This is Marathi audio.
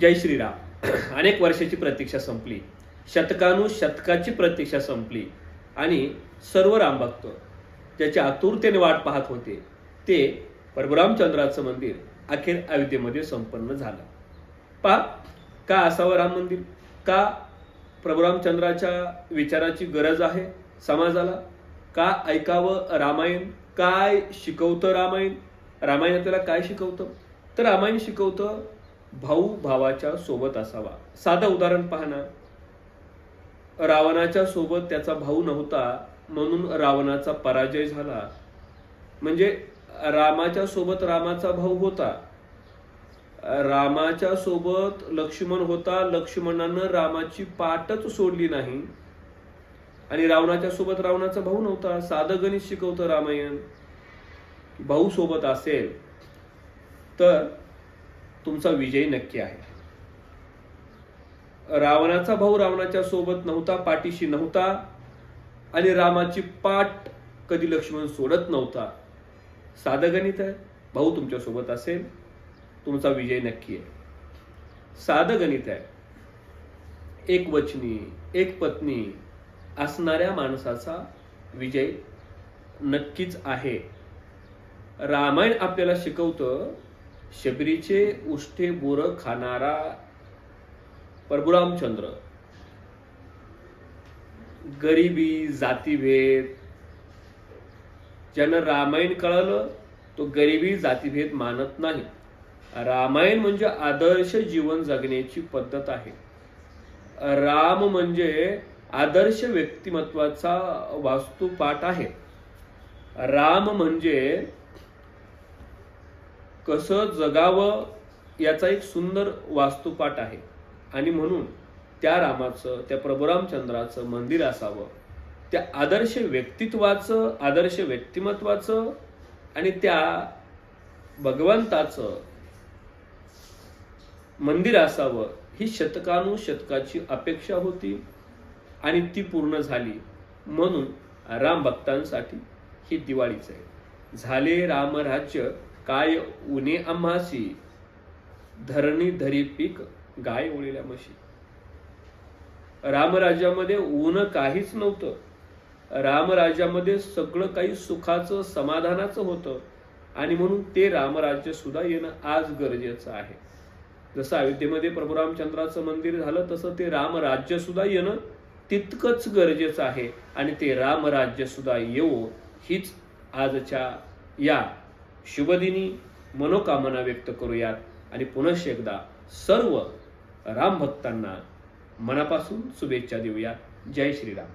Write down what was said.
जय श्रीराम. अनेक वर्षाची प्रतीक्षा संपली. शतकानु शतकाची प्रतीक्षा संपली. आणि सर्व रामभक्त ज्याच्या आतुरतेने वाट पाहत होते ते परभुरामचंद्राचं मंदिर अखेर अयोध्येमध्ये संपन्न झालं. पा का असावं राम मंदिर? का प्रभुरामचंद्राच्या विचाराची गरज आहे समाजाला? का ऐकावं रामायण? काय शिकवतं रामायण? रामायण आपल्याला काय शिकवतं? तर रामायण शिकवतं भाऊ भावाच्या सोबत असावा. साधं उदाहरण पाहना रावणाच्या सोबत त्याचा भाऊ नव्हता म्हणून रावणाचा पराजय झाला. म्हणजे रामाच्या सोबत रामाचा भाऊ होता. रामाच्या सोबत लक्ष्मण होता लक्ष्मणानं रामाची पाटच सोडली नाही. आणि रावणाच्या सोबत रावणाचा भाऊ नव्हता. साधं गणित शिकवतं रामायण. भाऊ सोबत असेल तर तुमचा विजय नक्की आहे. रावणाचा भाऊ रावणाच्या सोबत नव्हता पाठीशी नव्हता आणि रामाची पाठ कधी लक्ष्मण सोडत नव्हता. साधं गणित आहे भाऊ तुमच्यासोबत असेल तुमचा विजय नक्की आहे. साधं गणित आहे एक वचनी एक पत्नी असणाऱ्या माणसाचा विजय नक्कीच आहे. रामायण आपल्याला शिकवतं शबरीचे उष्टे बोर खाणारा प्रभुरामचंद्र. गरिबी जातीभेद. ज्यानं रामायण कळलं तो गरिबी जातीभेद मानत नाही. रामायण म्हणजे आदर्श जीवन जगण्याची पद्धत आहे. राम म्हणजे आदर्श व्यक्तिमत्वाचा वास्तुपाठ आहे. राम म्हणजे कसं जगावं याचा एक सुंदर वास्तुपाठ आहे. आणि म्हणून त्या रामाचं त्या प्रभुरामचंद्राचं मंदिर असावं. त्या आदर्श व्यक्तित्वाचं आदर्श व्यक्तिमत्वाचं आणि त्या भगवंताचं मंदिर असावं ही शतकानुशतकाची अपेक्षा होती आणि ती पूर्ण झाली. म्हणून राम भक्तांसाठी ही दिवाळीच आहे. झाले रामराज्य काय उने आम्हासी? धरणी धरी पीक गाय ओळील्या म्हशी. रामराज्यामध्ये ऊन काहीच नव्हतं. रामराज्यामध्ये सगळं काही सुखाचं समाधानाचं होतं. आणि म्हणून ते रामराज्य सुद्धा येणं आज गरजेचं आहे. जसं अयोध्येमध्ये प्रभू रामचंद्राचं मंदिर झालं तसं ते रामराज्य सुद्धा येणं तितकंच गरजेचं आहे. आणि ते रामराज्य सुद्धा येवो हीच आजच्या या शुभदिनी मनोकामना व्यक्त करूयात आणि पुनश एकदा सर्व रामभक्तांना मनापासून शुभेच्छा देऊया जय श्रीराम.